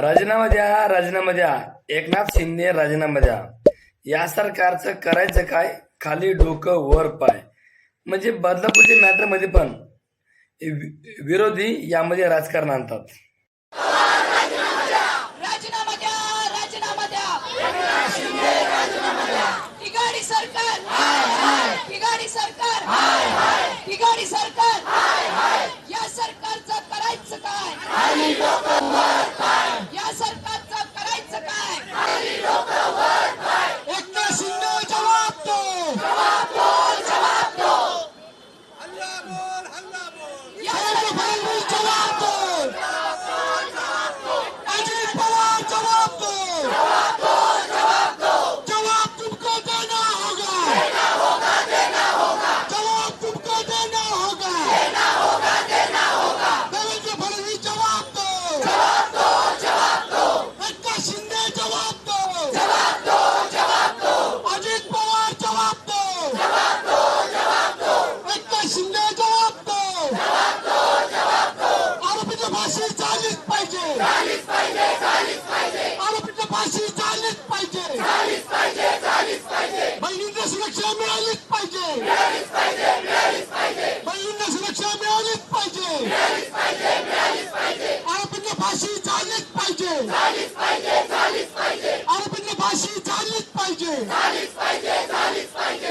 राजीनामा द्या राजीनामा द्या. एकनाथ शिंदे राजीनामा द्या. या सरकारचं करायचं काय? खाली डोकं वर पाय. म्हणजे बदलापूरच्या मॅटरमध्ये पण वि- विरोधी यामध्ये राजकारण आणतात. बहिणींना सुरक्षा मिळालीच पाहिजे. बहिणींना सुरक्षा मिळालीच पाहिजे. आरोपींना फाशी झालीच पाहिजे. आरोपींना फाशी झालीच पाहिजे.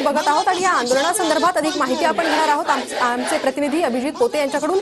बघत आहोत आणि या आंदोलनासंदर्भात अधिक माहिती आपण घेणार आहोत. आम- आमचे प्रतिनिधी अभिजित पोते यांच्याकडून.